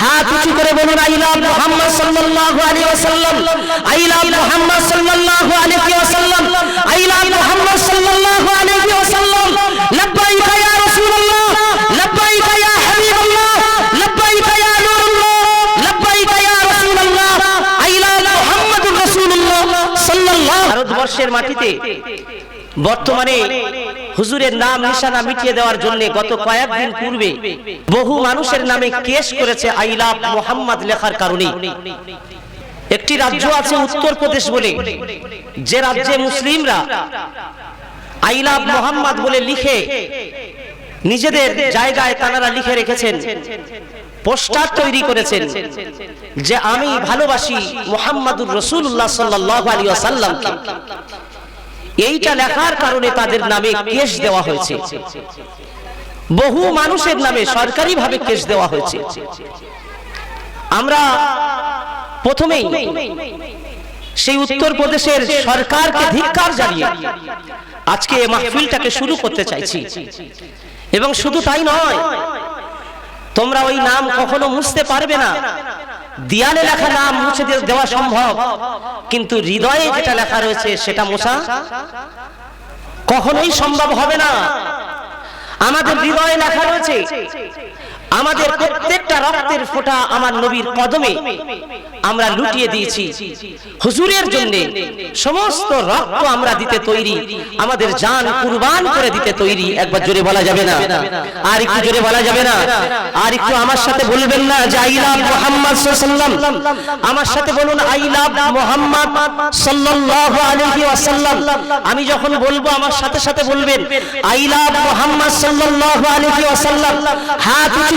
হাত উঁচু করে বলুন আই লাভ মুহাম্মদ সাল্লাল্লাহু আলাইহি ওয়াসাল্লাম আই লাভ মুহাম্মদ সাল্লাল্লাহু আলাইহি ওয়াসাল্লাম আই লাভ মুহাম্মদ সাল্লাল্লাহু আলাইহি ওয়াসাল্লাম লব্বাইক ইয়া রাসূলুল্লাহ লব্বাইক ইয়া হাবিবাল্লাহ লব্বাইক ইয়া নূরুল্লাহ লব্বাইক ইয়া রাসূলুল্লাহ আই লাভ মুহাম্মাদুর রাসূলুল্লাহ সাল্লাল্লাহু ভারতবর্ষের মাটিতে বর্তমানে হুজুরের নাম, নিশানা মিটিয়ে দেওয়ার জন্য গত কয়েকদিন পূর্বে বহু মানুষের নামে কেস করেছে আইলাভ মোহাম্মদ লেখার কারণে। একটি রাজ্য আছে উত্তরপ্রদেশ বলে, যে রাজ্যে মুসলিমরা আইলাভ মোহাম্মদ বলে লিখে নিজেদের জায়গায় তারা লিখে রেখেছেন, পোস্টার তৈরি করেছেন যে আমি ভালোবাসি মোহাম্মদুর রসুল্লাহ সাল্লাহ আলী আসাল্লামকে এইটা লেখার কারণে তাদের নামে কেস দেওয়া হয়েছে। বহু মানুষের নামে সরকারিভাবে কেস দেওয়া হয়েছে। আমরা প্রথমেই সেই উত্তরপ্রদেশের সরকারকে ধিক্কার জানিয়ে আজকে এই মাহফিলটাকে শুরু করতে চাইছি। এবং শুধু তাই নয় তোমরা ওই নাম কখনো মুছতে পারবে না। দিয়ালে লেখা নাম মুছে দেওয়া সম্ভব। কিন্তু হৃদয়ে যেটা লেখা রয়েছে, সেটা মোছা কখনোই সম্ভব হবে না। আমাদের হৃদয়ে লেখা রয়েছে আমাদের প্রত্যেকটা রক্তের ফোঁটা আমার নবীর কদমে আমরা লুটিয়ে দিয়েছি। হুজুরের জন্য সমস্ত রক্ত আমরা দিতে তৈরি, আমাদের জান কুরবান করে দিতে তৈরি। একবার জোরে বলা যাবে না? আর একটু জোরে বলা যাবে না? আর একটু আমার সাথে বলবেন না যে আই লাভ মোহাম্মদ সাল্লাম আমার সাথে বলুন, আই লাভ মোহাম্মদ সাল্লাল্লাহু আলাইহি ওয়াসাল্লাম। আমি যখন বলব, আমার সাথে সাথে বলবেন, আই লাভ মোহাম্মদ সাল্লাল্লাহু আলাইহি ওয়াসাল্লাম। হাত উঁচু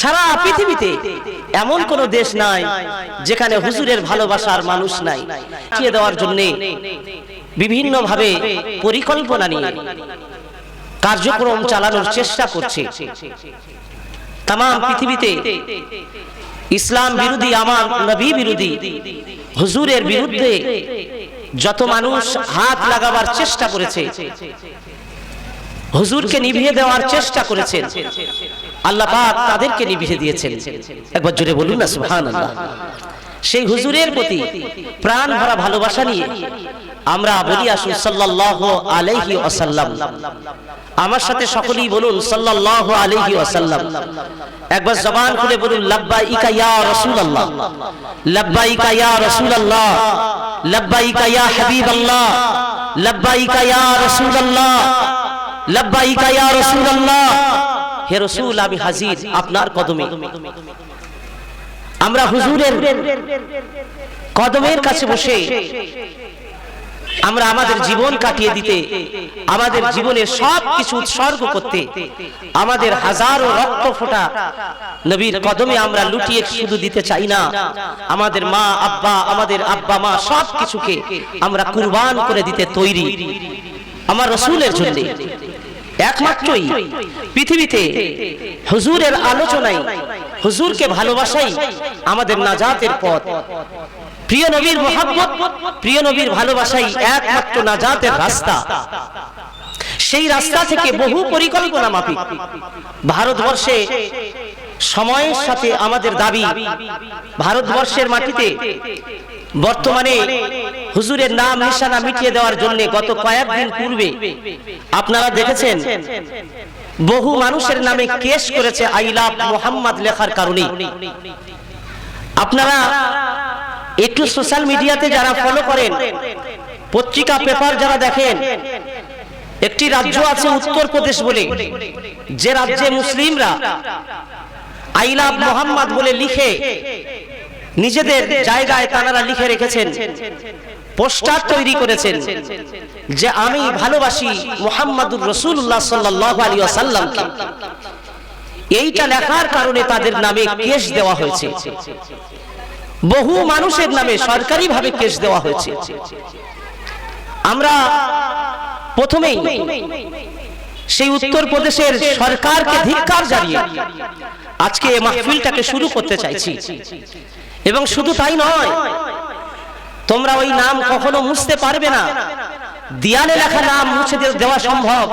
সারা পৃথিবীতে এমন কোন দেশ নাই যেখানে হুজুরের ভালোবাসার মানুষ নাই। দেওয়ার জন্য বিভিন্ন ভাবে পরিকল্পনা নিয়ে কার্যক্রম চালানোর চেষ্টা করছে। তাম পৃথিবীতে ইসলাম বিরোধী, আমার নবী বিরোধী, হুজুরের বিরুদ্ধে যত মানুষ হাত লাগাবার চেষ্টা করেছে, হুজুরকে নিভিয়ে দেওয়ার চেষ্টা করেছেন। আল্লাহ পাক তাদেরকে নিভিয়ে দিয়েছেন। একবার জোরে বলুন না, সুবহানাল্লাহ। সেই হুজুরের প্রতি প্রাণ ভরা ভালোবাসা নিয়ে আমরা বলি আসুন সাল্লাল্লাহু আলাইহি ওয়াসাল্লাম। আমার সাথে সকলেই বলুন সাল্লাল্লাহু আলাইহি ওয়াসাল্লাম। একবার জবান খুলে বলুন, লাব্বাইকা ইয়া রাসূলুল্লাহ। লাব্বাইকা ইয়া রাসূলুল্লাহ। লাব্বাইকা ইয়া হাবিবাল্লাহ। লাব্বাইকা ইয়া রাসূলুল্লাহ। লাব্বাইকা ইয়া রাসূলুল্লাহ। হে রাসূল আমি হাজির আপনার কদমে। আমরা হুজুরের কদমের কাছে বসে আমরা আমাদের জীবন কাটিয়ে দিতে আমাদের জীবনের সব কিছু উৎসর্গ করতে আমাদের হাজারো রক্ত ফোটা নবীর কদমে আমরা লুটিয়ে শুধু দিতে চাই না। আমাদের মা আব্বা আমাদের আব্বা মা সব কিছুকে আমরা কুরবান করে দিতে তৈরি। আমার রসুলের জন্য। একমাত্রই পৃথিবীতে হুজুরের আলোচনায় হুজুরকে ভালোবাসাই আমাদের নাজাতের পথ। প্রিয় নবীর মোহাম্মত প্রিয় নবীর ভালোবাসাই একমাত্র নাজাতের রাস্তা। সেই রাস্তা থেকে বহু পরিকল্পনা মাফিক। ভারতবর্ষে সময়ের সাথে আমাদের দাবি, ভারতবর্ষের মাটিতে বর্তমানে হুজুরের নাম, নিশানা মিটিয়ে দেওয়ার জন্য গত কয়েকদিন পূর্বে আপনারা দেখেছেন, বহু মানুষের নামে কেস করেছে আইলাভ মোহাম্মদ লেখার কারণে। আপনারা একটু সোশ্যাল মিডিয়াতে যারা ফলো করেন, পত্রিকা পেপার যারা দেখেন, একটি রাজ্য আছে উত্তরপ্রদেশ বলে, যে রাজ্যে মুসলিমরা আইলাভ মোহাম্মদ বলে লিখে নিজেদের জায়গায় তারা লিখে রেখেছেন পোস্টার তৈরি করেছেন যে আমি ভালোবাসি মোহাম্মদুর রসুল্লাহ সাল্লাহ আলী আসাল্লামকে এইটা লেখার কারণে তাদের নামে কেস দেওয়া হয়েছে। বহু মানুষের নামে সরকারিভাবে কেস দেওয়া হয়েছে। আমরা প্রথমেই সেই উত্তরপ্রদেশের সরকারকে ধিক্কার জানিয়ে আজকে এই মাহফিলটাকে শুরু করতে চাইছি। এবং শুধু তাই নয়, তোমরা ওই নাম কখনো মুছতে পারবে না। দিয়ালে লেখা নাম মুছে দেওয়া সম্ভব,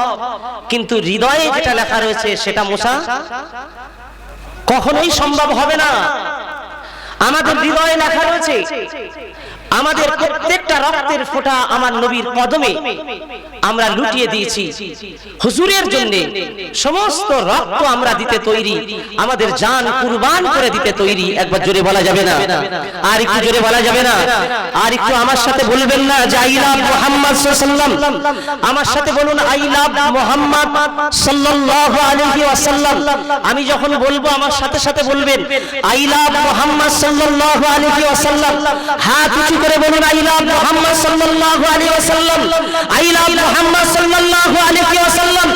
কিন্তু হৃদয়ে যেটা লেখা রয়েছে সেটা মোছা কখনোই সম্ভব হবে না। আমাদের হৃদয়ে লেখা রয়েছে আমাদের প্রত্যেকটা রক্তের ফোঁটা আমার নবীর কদমে আমরা লুটিয়ে দিয়েছি। হুজুরের জন্য সমস্ত রক্ত আমরা দিতে তৈরি। আমাদের জান কুরবান করে দিতে তৈরি। একবার জোরে বলা যাবে না? আর একটু জোরে বলা যাবে না? আর একটু আমার সাথে বলবেন না? যে আই লাভ মুহাম্মদ সাল্লাল্লাহু আমার সাথে বলুন আই লাভ মুহাম্মদ সাল্লাল্লাহু আলাইহি ওয়াসাল্লাম। আমি যখন বলব আমার সাথে সাথে বলবেন আই লাভ মুহাম্মদ সাল্লাল্লাহু আলাইহি ওয়াসাল্লাম। হাত উঁচু করে বলুন, আই লাভ মুহাম্মদ সাল্লাল্লাহু আলাইহি ওয়াসাল্লাম। আই লাভ মুহাম্মদ সাল্লাল্লাহু আলাইহি ওয়াসাল্লাম।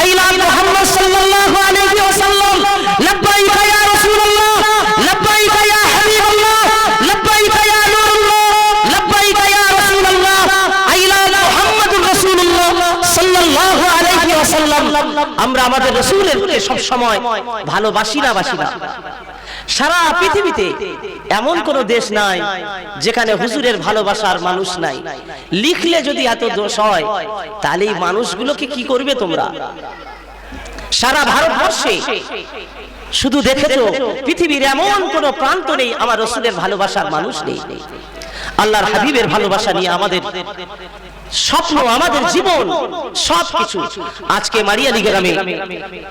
আই লাভ মুহাম্মদ সাল্লাল্লাহু আলাইহি ওয়াসাল্লাম। লব্বাইক ইয়া রাসূলুল্লাহ। লব্বাইক ইয়া হাবিবাল্লাহ। লব্বাইক ইয়া নূরুল্লাহ। লব্বাইক ইয়া রাসূলুল্লাহ। আই লাভ মুহাম্মাদুর রাসূলুল্লাহ সাল্লাল্লাহু আলাইহি ওয়াসাল্লাম। আমরা আমাদের রাসূলের সব সময় ভালোবাসি না, বাসি না। সারা পৃথিবীতে এমন কোন দেশ নাই যেখানে হুজুরের ভালোবাসার মানুষ নাই। লিখলে যদি এত দোষ হয়, তাহলে এই মানুষগুলোকে কি করবে তোমরা? সারা ভারতবর্ষে। শুধু দেখেছ, পৃথিবীর এমন কোন প্রান্ত নেই, আমার রসুলের ভালোবাসার মানুষ নেই। আল্লাহর হাবিবের ভালোবাসা নিয়ে আমাদের স্বপ্ন, আমাদের জীবন সব কিছু আজকে মারিয়ালি গ্রামে,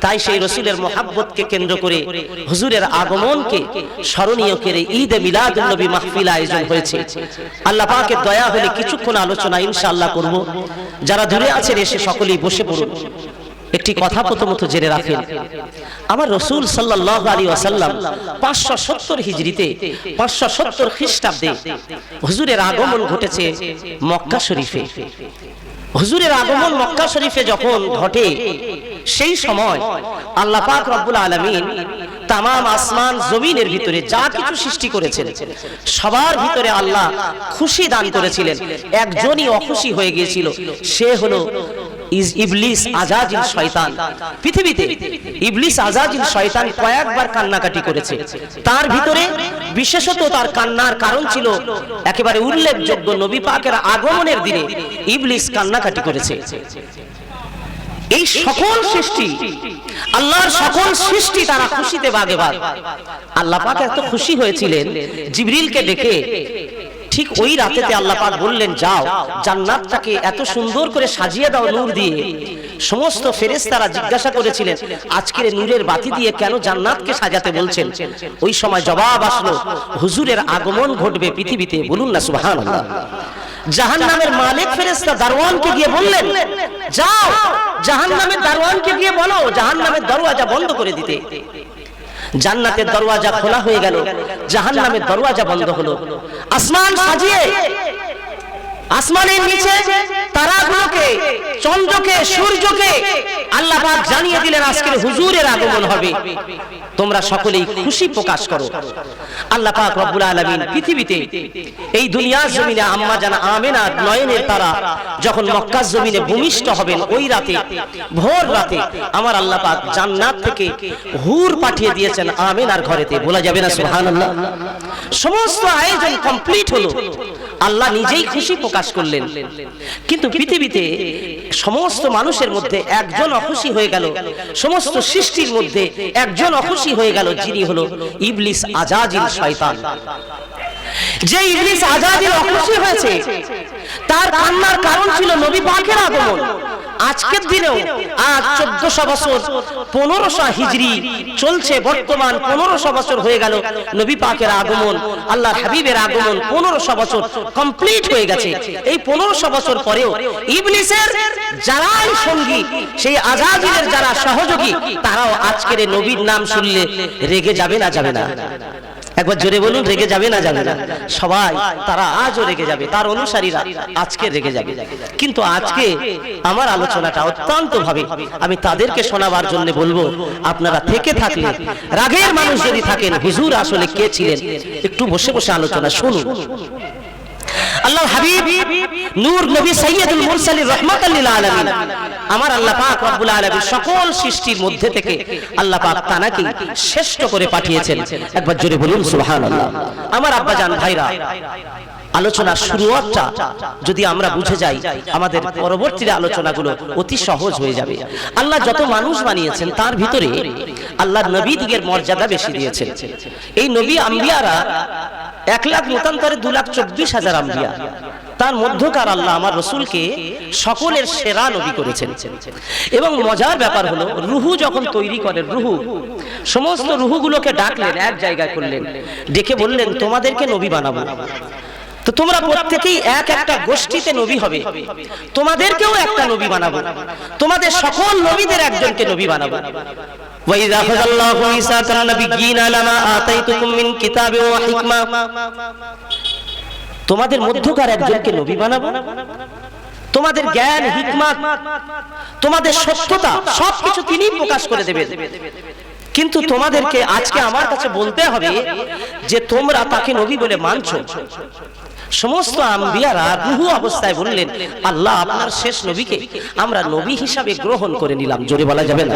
তাই সেই রসুলের মোহাব্বতকে কেন্দ্র করে হুজুরের আগমনকে স্মরণীয় করে ঈদ নবী মাহফিল আয়োজন হয়েছে। আল্লাহ পাকের দয়া হলে কিছুক্ষণ আলোচনা ইনশাআল্লাহ করব। যারা দূরে আছেন, এসে সকলেই বসে পড়ুন। একটি কথা প্রথমত জেনে রাখেন। আমার রসুল সাল্লাহ আলী ওয়াসাল্লাম পাঁচশো সত্তর হিজড়িতে, পাঁচশো সত্তর খ্রিস্টাব্দে হুজুরের আগমন ঘটেছে মক্কা শরীফে। হুজুরের আগমন মক্কা শরীফে যখন ঘটে, সেই সময় আল্লাহ পাক রব্বুল আলামিন তামাম আসমান জমিনের ভিতরে যা কিছু সৃষ্টি করেছেন, সবার ভিতরে আল্লাহ খুশি দান করেছিলেন। একজনই অখুশি হয়ে গিয়েছিল, সে হলো ইবলিস আজাজিল পৃথিবীতে ইবলিস আজাজিল শয়তান কয়েকবার কান্নাকাটি করেছে। তার ভিতরে বিশেষত তার কান্নার কারণ ছিল একেবারে উল্লেখযোগ্য নবী পাকের আগমনের দিনে ইবলিস কান্নাকাটি করেছে। এই সকল সৃষ্টি, আল্লাহর সকল সৃষ্টি তারা খুশিতে বাগে বাগ আল্লাহ পাক এত খুশি হয়েছিলেন জিবরিলকে ডেকে ঠিক ওই রাতেতে আল্লাহ পাক বললেন যাও জান্নাতটাকে এত সুন্দর করে সাজিয়ে দাও নূর দিয়ে। সমস্ত ফেরেশতারা জিজ্ঞাসা করেছিলেন আজকের নূরের বাতি দিয়ে কেন জান্নাতকে সাজাতে বলছেন? ওই সময় জবাব আসলো হুজুরের আগমন ঘটবে পৃথিবীতে বলুন না সুবহানাল্লাহ। জাহান নামের মালিক ফেরেস্তা দারওয়ানকে গিয়ে বললেন যাও জাহান নামের দারওয়ানকে গিয়ে বলো জাহান নামের দরওয়াজা বন্ধ করে দিতে। জান্নাতের দরওয়াজা খোলা হয়ে গেল জাহান নামের দরওয়াজা বন্ধ হলো। আসমান সাজিয়ে আসমানের নিচে তারাগুলোকে, চন্দ্রকে, সূর্যকে আল্লাহ জানিয়ে দিলেন, আজকের হুজুরের আগমন হবে। তোমরা সকলেই খুশি প্রকাশ করো। আল্লাহ পাক রব্বুল আলামিন পৃথিবীতে এই দুনিয়ার জমিনে আম্মা জানা আমেনা নয়নের তারা যখন মক্কার জমিনে ভূমিষ্ঠ হবেন, ওই রাতে, ভোর রাতে আমার আল্লাহ পাক জান্নাত থেকে হুর পাঠিয়ে দিয়েছেন আমেনার ঘরেতে। বলা যাবে না, সুবহানাল্লাহ। সমস্ত আয়োজন কমপ্লিট হলো। আল্লাহ নিজেই খুশি প্রকাশ করলেন। কিন্তু পৃথিবীতে সমস্ত মানুষের মধ্যে একজন অখুশি হয়ে গেল। সমস্ত সৃষ্টির মধ্যে একজন অখুশি হয়ে গেল, যিনি হলো ইবলিস আজাজিল শয়তান। যে ইবলিস আজাদির অখুশি হয়েছে, তার কান্নার কারণ ছিল নবী পাকের আগমন। আজকের দিনেও আজ চোদ্দশো বছর, পনেরোশো হিজড়ি চলছে, বর্তমান পনেরোশো বছর হয়ে গেল নবী পাকের আগমন আল্লাহ হাবিবের আগমন পনেরোশো বছর কমপ্লিট হয়ে গেছে। এই পনেরোশো বছর পরেও ইবলিসের যারাই সঙ্গী, সেই আজাদিনের যারা সহযোগী, তারাও আজকের নবীর নাম শুনলে রেগে যাবে না যাবে না। একবার জোরে বলুন রেগে যাবে না যাবে না। সবাই তারা আজও রেগে যাবে। তার অনুসারীরা আজকে রেগে যাবে। কিন্তু আজকে আমার আলোচনাটা অত্যন্ত ভাবে। আমি তাদেরকে শোনাবার জন্য বলব আপনারা থেকে থাকলে রাগের মানুষ যদি থাকেন হুজুর আসলে কে ছিলেন একটু বসে বসে আলোচনা শুনুন। আল্লাহ হাবিব, নূর নবী সৈয়দুল মুরসালিন রহমাতাল লিল আলামিন। আমার আল্লাহ পাক রব্বুল আলামিন সকল সৃষ্টির মধ্যে থেকে আল্লাহ পাক তানাকে শ্রেষ্ঠ করে পাঠিয়েছেন। একবার জোরে বলুন, সুবহানাল্লাহ। আমার আব্বা আব্বাজান ভাইরা আলোচনার শুরুয়াতটা যদি আমরা বুঝে যাই আমাদের পরবর্তী আলোচনাগুলো অতি সহজ হয়ে যাবে। আল্লাহ যত মানুষ বানিয়েছেন তার ভিতরে আল্লাহ নবী দিগের মর্যাদা বেশি দিয়েছেন। এই নবী আম্বিয়ারা এক লাখ মতান্তরে দু লাখ চব্বিশ হাজার আম্বিয়া। তার মধ্যকার আল্লাহ আমার রসুলকে সকলের সেরা নবী করেছেন। এবং মজার ব্যাপার হলো রুহু যখন তৈরি করেন রুহু সমস্ত রুহুগুলোকে ডাকলেন এক জায়গায় করলেন। ডেকে বললেন তোমাদেরকে নবী বানাবো। তো তোমরা প্রত্যেকেই এক একটা গোষ্ঠীতে নবী হবে তোমাদেরকেও একটা নবী বানাবো তোমাদের সকল নবীদের একজনকে নবী বানাবো وَإِذَا أَخَذَ اللَّهُ مِيثَاقَ النَّبِيِّينَ لَمَا آتَيْتُكُم مِّن كِتَابٍ وَحِكْمَةٍ তোমাদের মধ্যকার একজনকে নবী বানাবো তোমাদের জ্ঞান হিকমাত তোমাদের সত্যতা সবকিছু তিনি প্রকাশ করে দেবেন কিন্তু তোমাদেরকে আজকে আমার কাছে বলতে হবে যে তোমরা তাকে নবী বলে মানছো সমস্ত আম্বিয়ারা রুহু অবস্থায় বললেন আল্লাহ আপনার শেষ নবীকে আমরা নবী হিসাবে গ্রহণ করে নিলাম। জোরে বলা যাবে না?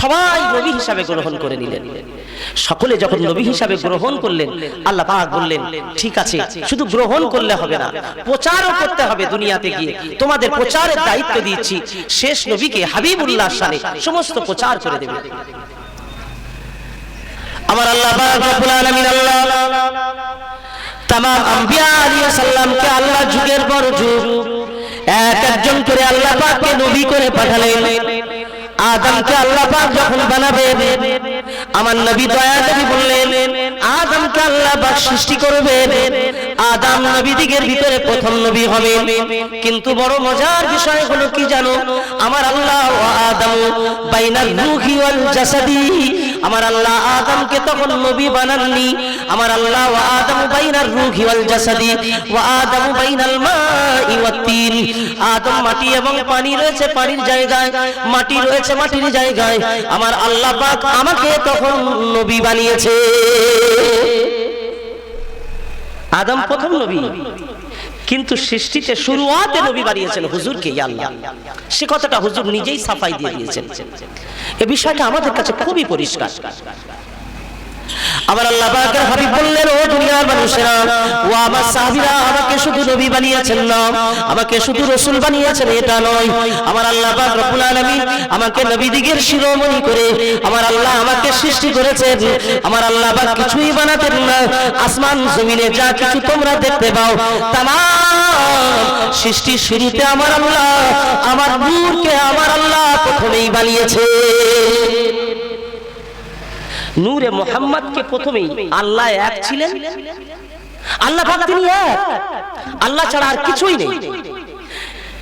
সবাই নবী হিসাবে গ্রহণ করে নিলেন। সকলে যখন নবী হিসাবে গ্রহণ করলেন আল্লাহ পাক বললেন ঠিক আছে শুধু গ্রহণ করলে হবে না প্রচারও করতে হবে দুনিয়াতে গিয়ে। তোমাদের প্রচারের দায়িত্ব দিচ্ছি শেষ নবীকে হাবিবুল্লাহ সালে সমস্ত প্রচার করে দেবে। আমার আল্লাহ পাক রব্বুল আলামিন আল্লাহ তাম আম্বিয়া আলাইহিস সালামকে আল্লাহ যুগের পর যুগ এক একজন করে আল্লাহ পাককে নবী করে পাঠালেন। আদমকে আল্লাহ পাক যখন বানাবেন, আমার নবী দয়া নবী বললেন, আদমকে আল্লাহ পাক সৃষ্টি করবেন, আদম নবী দিগের ভিতরে প্রথম নবী হবে কিন্তু বড় মজার বিষয় হলো কি জানো? আমার আল্লাহ আদম বাইনাল রূহি ওয়াল জাসাদি আমার আল্লাহ আদমকে তখন নবী বানাননি। আমার আল্লাহ ও আদম বাইনাল রূহি ওয়াল জাসাদি ওয়া আদম বাইনাল মাই ওয়াত তিন। আদম মাটি এবং পানি রয়েছে পানির জায়গায়, মাটি রয়েছে মাটির জায়গায়। আমার আল্লাহ পাক আমাকে তখন নবী বানিয়েছে। আদম প্রথম নবী। কিন্তু সৃষ্টিতে শুরুয়াতে নবী বাড়িয়েছেন হুজুরকে আল্লাহ। সে কথাটা হুজুর নিজেই সাফাই দিয়ে দিয়েছেন। এ বিষয়টা আমাদের কাছে খুবই পরিষ্কার। আমার আল্লাহ পাকের হাবিব বললেন, ও দুনিয়ার মানুষেরা, ও আমার সাহাবীরা, আমাকে শুধু নবী বানিয়েছেন না, আমাকে শুধু রাসূল বানিয়েছেন, এটা নয়। আমার আল্লাহ পাক রব্বুল আলামিন আমাকে নবী দিগের শিরোমণি করে, আমার আল্লাহ আমাকে সৃষ্টি করেছেন। আমার আল্লাহ পাক কিছুই বানাতেন না। আসমান জমিনে যা কিছু তোমরা দেখতে পাও, তামাম সৃষ্টি শুরুতে আমার আল্লাহ, আমার নূরকে আমার আল্লাহ প্রথমেই বানিয়েছে। নূরে মোহাম্মদকে প্রথমেই আল্লাহ এক ছিলেন। আল্লাহ তিনি এক। আল্লাহ ছাড়া আর কিছুই নেই।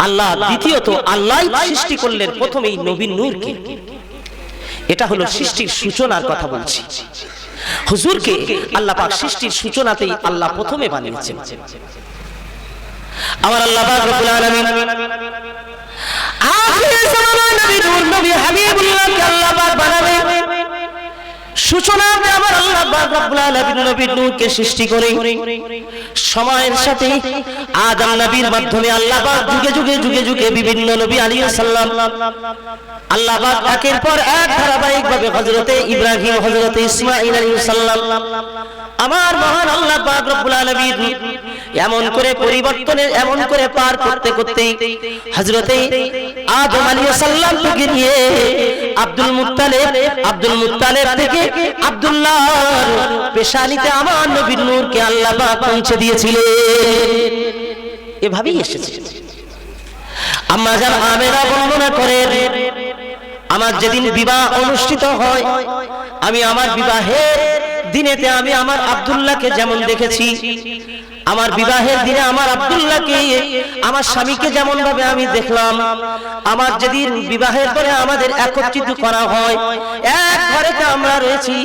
আল্লাহ দ্বিতীয়ত আল্লাহ সৃষ্টি করলেন প্রথমেই নবীন নূরকে। এটা হলো সৃষ্টির সূচনার কথা বলছি। হুজুরকে আল্লাহ পাক সৃষ্টির সূচনাতেই আল্লাহ প্রথমে বানিয়েছেন। আমার আল্লাহ পাক রব্বুল আলামিন আখির জামানায় নবী নূর নবী হাবিবুল্লাহকে আল্লাহ পাক বানাবে বিভিন্ন নবী আলাইহিস সালাম আল্লাহ পাক পর এক ধারাবাহিক ভাবে হযরতে ইব্রাহিম, হযরতে ইসমাঈল আলাইহিস সালাম আমার মহান আল্লাহ পাক রব্বুল এমন করে পরিবর্তনের এমন করে পার করতে করতে হযরতে আদম আলাইহিস সালাম থেকে নিয়ে আব্দুল মুত্তালিব আব্দুল মুত্তালিব থেকে আব্দুল্লাহ পেশানিতে আমার নবীর নূরকে আল্লাহ পৌঁছে দিয়েছিলেন। এভাবেই এসেছে। আম্মা জান আমেরা বর্ণনা করেন আমার যেদিন বিবাহ অনুষ্ঠিত হয় আমি আমার বিবাহের দিনেতে আমি আমার আব্দুল্লাহকে যেমন দেখেছি আমার বিবাহের দিনে আমার আব্দুল্লাহকে আমার স্বামীকে যেমন ভাবে আমি দেখলাম আমার যেদিন বিবাহের পরে আমাদের একত্রিত করা হয় এক ঘরেতে আমরা রয়েছি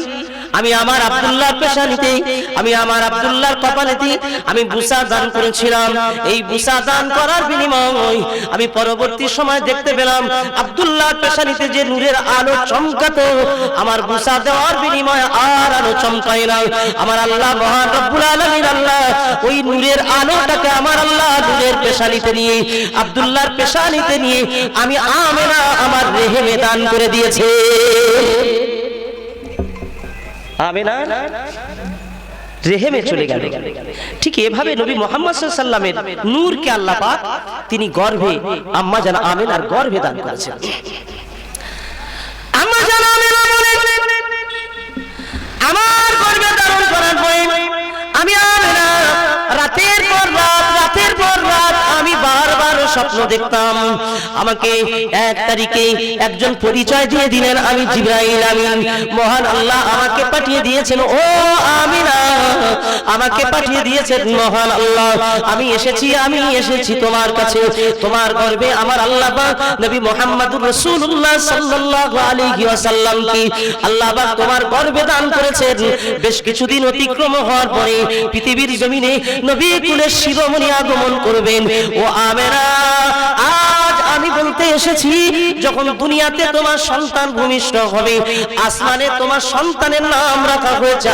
আমি আমার আব্দুল্লাহর পেশানিতে, আমি আমার আব্দুল্লাহর কপালেতে, আমি বুসা দান করেছিলাম। এই বুসা দান করার বিনিময় আমি পরবর্তী সময় দেখতে পেলাম আব্দুল্লাহর পেশানিতে যে নূরের আলো চমকাতো, আমার বুসা দেওয়ার বিনিময়ে আর আলো চমকায় না আমার আল্লাহ মহান রব্বুল আলামিন আল্লাহ, ওই নূরের আলোটাকে আমার আল্লাহ নূরের পেশানিতে নিয়ে, আব্দুল্লাহর পেশানিতে নিয়ে আমি আমেনা আমার রেহেমে দান করে দিয়েছে। আমেনা রেহেমে চলে গেল। ঠিক এভাবে নবী মোহাম্মদ সাল্লামের নূরকে আল্লাহ পাক তিনি গর্ভে আম্মা জান আমেনার গর্ভে দান করেছেন। আম্মা জান আমেনা আমার গর্ভে ধারণ করার পরে আমি আমেনা রাতের পর স্বপ্ন দেখতাম। আমাকে এক তারিখে একজন পরিচয় দিয়ে দিলেন, আমি জিব্রাইল আমিন। মহান আল্লাহ আমাকে পাঠিয়ে দিয়েছেন, ও আমিনা। আমাকে পাঠিয়ে দিয়েছেন, মহান আল্লাহ। আমি এসেছি আমি এসেছি তোমার কাছে। তোমার গর্বে আমার আল্লাহ নবী মুহাম্মদুর রাসূলুল্লাহ সাল্লাল্লাহু আলাইহি ওয়াসাল্লাম কি আল্লাহ তোমার গর্বে দান করেছেন। বেশ কিছুদিন অতিক্রম হওয়ার পরে পৃথিবীর জমিনে নবী কুলের শিরোমণি আগমন করবেন। ও আমেনা আজ আমি বলতে এসেছি, যখন দুনিয়াতে তোমার সন্তান ভূমিষ্ঠ হবে, আসমানে তোমার সন্তানের নাম রাখা হয়েছে।